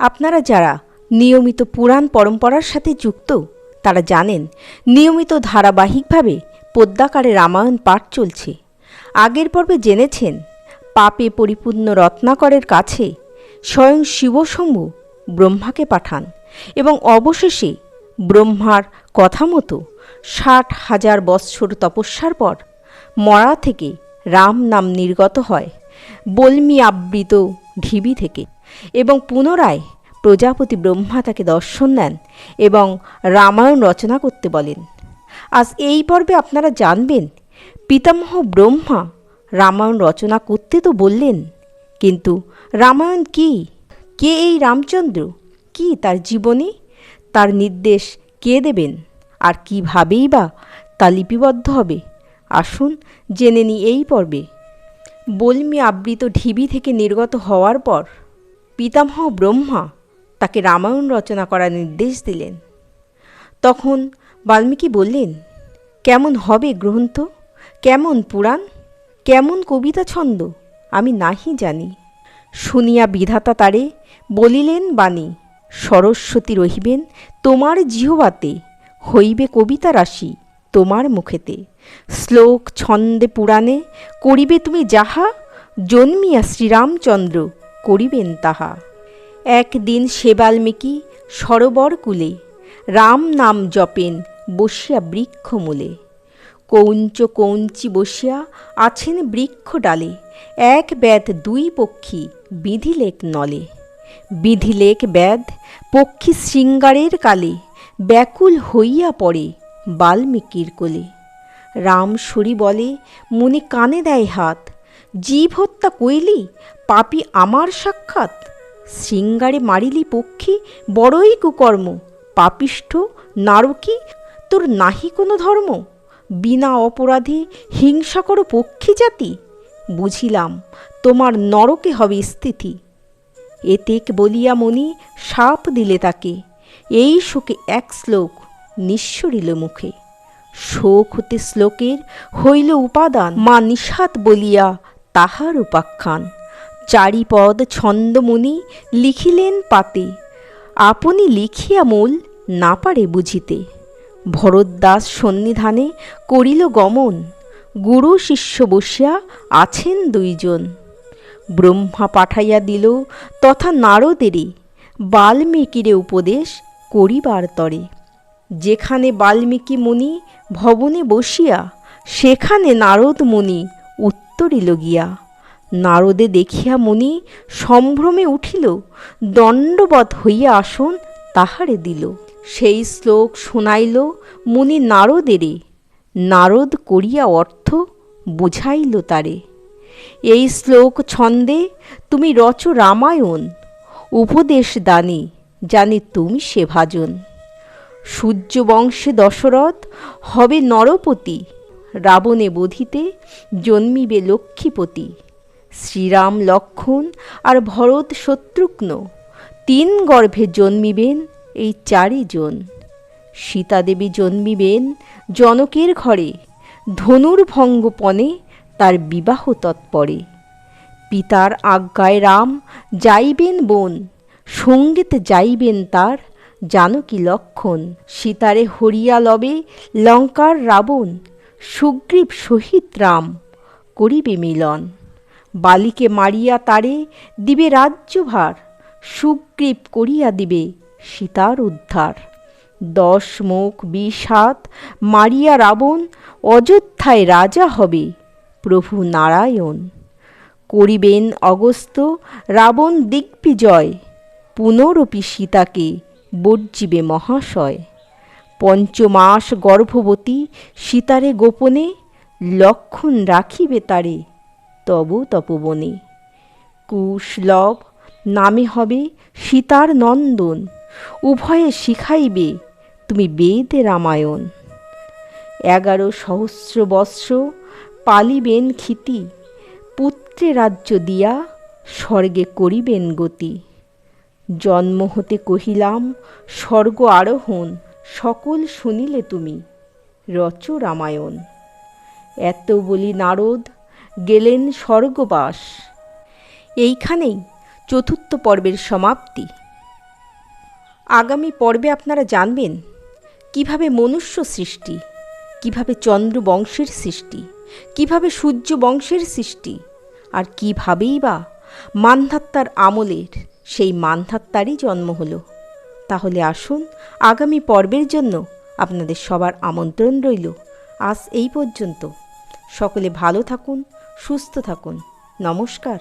আপনারা যারা নিয়মিত পুরাণ পরম্পরার সাথে যুক্ত, তারা জানেন নিয়মিত ধারাবাহিকভাবে পদ্মাকারে রামায়ণ পাঠ চলছে। আগের পর্বে জেনেছেন পাপে পরিপূর্ণ রত্নাকরের কাছে স্বয়ং শিবশম্ভু ব্রহ্মাকে পাঠান এবং অবশেষে ব্রহ্মার কথা মতো ষাট হাজার বৎসর তপস্যার পর মরা থেকে রাম নাম নির্গত হয় বল্মি আবৃত ঢিবি থেকে। এবং পুনরায় প্রজাপতি ব্রহ্মা তাকে দর্শন দেন এবং রামায়ণ রচনা করতে বলেন। আজ এই পর্বে আপনারা জানবেন, পিতামহ ব্রহ্মা রামায়ণ রচনা করতে তো বললেন, কিন্তু রামায়ণ কি? কে এই রামচন্দ্র? কি তার জীবনী? তার নির্দেশ কে দেবেন? আর কীভাবেই বা তা লিপিবদ্ধ হবে? আসুন জেনে নিই এই পর্বে। বলমি আবৃত ঢিবি থেকে নির্গত হওয়ার পর পিতামহ ব্রহ্মা তাকে রামায়ণ রচনা করার নির্দেশ দিলেন। তখন বাল্মীকি বললেন, কেমন হবে গ্রন্থ? কেমন পুরাণ? কেমন কবিতা ছন্দ? আমি নাহি জানি। শুনিয়া বিধাতা তারে বলিলেন বাণী, সরস্বতী রহিবেন তোমার জিহবাতে, হইবে কবিতা রাশি তোমার মুখেতে। শ্লোক ছন্দে পুরাণে করিবে তুমি যাহা, জন্মিয়া শ্রীরামচন্দ্র করিবেন তাহা। একদিন সে বাল্মীকি সরোবর কুলে রাম নাম জপেন বসিয়া বৃক্ষমূলে। কৌঞ্চ কৌঞ্চি বসিয়া আছেন বৃক্ষ ডালে, এক ব্যাধ দুই পক্ষী বিধিলেক নলে। বিধিলেক ব্যাধ পক্ষী শৃঙ্গারের কালে, ব্যাকুল হইয়া পড়ে বাল্মীকির কোলে। রাম বলে, মুনি কানে দেয় হাত জীব হত্যা কইলি, পাপি আমার সাক্ষাৎ। শৃঙ্গারে মারিলি পক্ষী, বড়ই কুকর্ম। পাপিষ্ঠ, নারকী, তোর নাহি কোনো ধর্ম। বিনা অপরাধে হিংসা করো পক্ষী জাতি। বুঝিলাম, তোমার নরকে হবে স্থিতি। এতেক বলিয়া মনি সাপ দিলে তাকে। এই শোকে এক শ্লোক নিঃসরিল মুখে। শোক হতে শ্লোকের হইল উপাদান। মা নিষাদ বলিয়া তাহার উপাখ্যান। চারিপদ ছন্দমুনি লিখিলেন পাতে। আপনি লিখিয়া মূল না পারে বুঝিতে। ভরদ্দাস সন্নিধানে করিল গমন। গুরু শিষ্য বসিয়া আছেন দুইজন। ব্রহ্মা পাঠাইয়া দিল তথা নারদেরই বাল্মীকিরে উপদেশ করিবার তরে। যেখানে বাল্মীকি মুনি ভবনে বসিয়া, সেখানে নারদ মুনি উত্তরিল গিয়া নারদে দেখিয়া মনি সম্ভ্রমে উঠিল, দণ্ডবধ হইয়া আসন তাহারে দিল। সেই শ্লোক শোনাইল মুনি নারদেরে, নারদ করিয়া অর্থ বুঝাইল তারে। এই শ্লোক ছন্দে তুমি রচ রামায়ণ, উপদেশ দানি জানি তুমি সে ভাজন। সূর্যবংশে দশরথ হবে নরপতি রাবণে বোধিতে জন্মিবে লক্ষ্মীপতি। শ্রীরাম লক্ষণ আর ভরত শত্রুঘ্ন তিন গর্ভে জন্মিবেন এই চারিজন। সীতাদেবী জন্মিবেন জনকের ঘরে, ধনুর্ভঙ্গপণে তার বিবাহ তৎপরে। পিতার আজ্ঞায় রাম যাইবেন বোন, সঙ্গীতে যাইবেন তার জানকী লক্ষণ। সীতারে হরিয়া লবে লঙ্কার রাবণ সুগ্রীব সহিত রাম করিবে মিলন। বালিকে মারিয়া তারে দিবে রাজ্যভার, সুগ্রীব করিয়া দিবে সীতার উদ্ধার। দশ মুখ বিষ হাত মারিয়া রাবণ অযোধ্যায় রাজা হবে প্রভু নারায়ণ। করিবেন অগস্ত রাবণ দিগ্বিজয়, পুনরপি সীতাকে বর্জিবে মহাশয়। পঞ্চমাস গর্ভবতী, সীতারে গোপনে, লক্ষণ রাখিবে তারে, তব তপবনে। কুশলভ নামে হবে সীতার নন্দন, উভয়ে শিখাইবে তুমি বেদে রামায়ণ। এগারো সহস্র বৎসর পালিবেন ক্ষিতি, পুত্রে রাজ্য দিয়া স্বর্গে করিবেন গতি। জন্ম হতে কহিলাম, স্বর্গ আরোহণ সকল শুনিলে তুমি, রচ রামায়ণ। এত বলি নারদ গেলেন স্বর্গবাস। এইখানেই চতুর্থ পর্বের সমাপ্তি। আগামী পর্বে আপনারা জানবেন, কীভাবে মনুষ্য সৃষ্টি, কীভাবে চন্দ্র বংশের সৃষ্টি, কীভাবে সূর্য বংশের সৃষ্টি, আর কিভাবেই বা মান্ধাত্তার আমলের সেই মান্ধাত্তারই জন্ম হলো। তাহলে আসুন, আগামী পর্বের জন্য আপনাদের সবার আমন্ত্রণ রইল। আজ এই পর্যন্ত। সকলে ভালো থাকুন, সুস্থ থাকুন। নমস্কার।